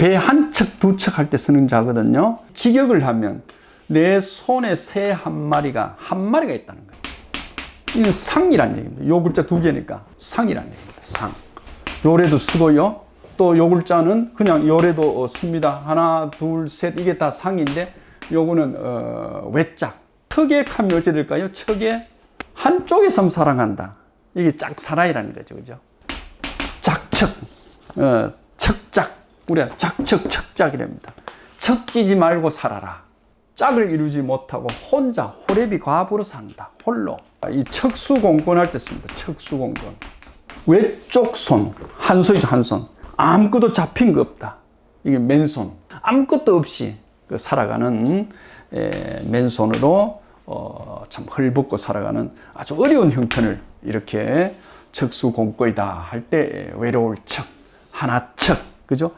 배 한 척, 두 척 할 때 쓰는 자거든요. 직역을 하면 내 손에 새 한 마리가 한 마리가 있다는 거예요. 이건 상이란 얘기입니다. 요 글자 두 개니까 상이란 얘기입니다. 상. 요래도 쓰고요. 또 요 글자는 그냥 요래도 어, 씁니다. 하나, 둘, 셋 이게 다 상인데 요거는 어, 외짝. 척액하면 어찌 될까요? 척액 한쪽에서 사랑한다. 이게 짝사랑이라는 거죠. 그죠? 짝척, 어, 우리가 짝척, 척짝이랍니다. 척지지 말고 살아라. 짝을 이루지 못하고 혼자 호랩이 과부로 산다. 홀로. 이 척수공권할 때 씁니다. 척수공권. 외쪽 손, 한 손이죠, 한 손. 아무것도 잡힌 거 없다. 이게 맨손. 아무것도 없이 그 살아가는 에, 맨손으로 어, 참 헐벗고 살아가는 아주 어려운 형편을 이렇게 척수공고이다 할 때 외로울 척, 하나 척, 그죠?